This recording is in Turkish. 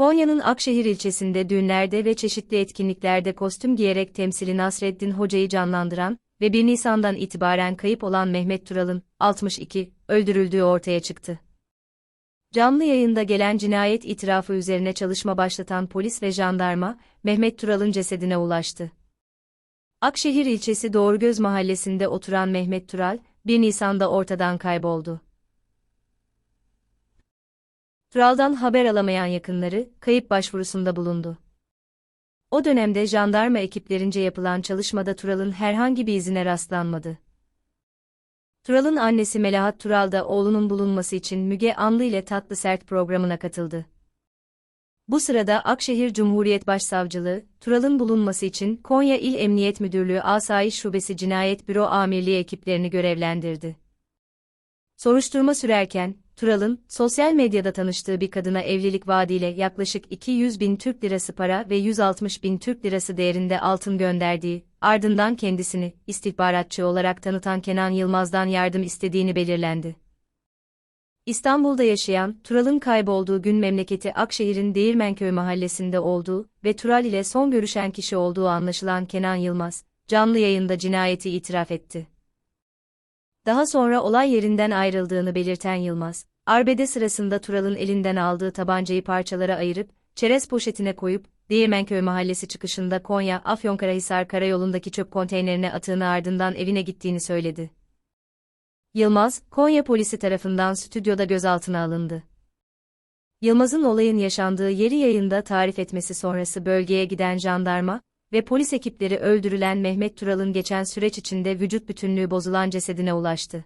Konya'nın Akşehir ilçesinde düğünlerde ve çeşitli etkinliklerde kostüm giyerek temsili Nasreddin Hoca'yı canlandıran ve 1 Nisan'dan itibaren kayıp olan Mehmet Tural'ın 62 öldürüldüğü ortaya çıktı. Canlı yayında gelen cinayet itirafı üzerine çalışma başlatan polis ve jandarma, Mehmet Tural'ın cesedine ulaştı. Akşehir ilçesi Doğrugöz mahallesinde oturan Mehmet Tural, 1 Nisan'da ortadan kayboldu. Tural'dan haber alamayan yakınları, kayıp başvurusunda bulundu. O dönemde jandarma ekiplerince yapılan çalışmada Tural'ın herhangi bir izine rastlanmadı. Tural'ın annesi Melahat Tural da oğlunun bulunması için Müge Anlı ile Tatlı Sert programına katıldı. Bu sırada Akşehir Cumhuriyet Başsavcılığı, Tural'ın bulunması için Konya İl Emniyet Müdürlüğü Asayiş Şubesi Cinayet Büro Amirliği ekiplerini görevlendirdi. Soruşturma sürerken, Tural'ın, sosyal medyada tanıştığı bir kadına evlilik vaadiyle yaklaşık 200 bin Türk lirası para ve 160 bin Türk lirası değerinde altın gönderdiği, ardından kendisini, istihbaratçı olarak tanıtan Kenan Yılmaz'dan yardım istediğini belirlendi. İstanbul'da yaşayan, Tural'ın kaybolduğu gün memleketi Akşehir'in Değirmenköy mahallesinde olduğu ve Tural ile son görüşen kişi olduğu anlaşılan Kenan Yılmaz, canlı yayında cinayeti itiraf etti. Daha sonra olay yerinden ayrıldığını belirten Yılmaz, arbede sırasında Tural'ın elinden aldığı tabancayı parçalara ayırıp, çerez poşetine koyup, Değirmenköy mahallesi çıkışında Konya Afyonkarahisar karayolundaki çöp konteynerine atığını ardından evine gittiğini söyledi. Yılmaz, Konya polisi tarafından stüdyoda gözaltına alındı. Yılmaz'ın olayın yaşandığı yeri yayında tarif etmesi sonrası bölgeye giden jandarma ve polis ekipleri öldürülen Mehmet Tural'ın geçen süreç içinde vücut bütünlüğü bozulan cesedine ulaştı.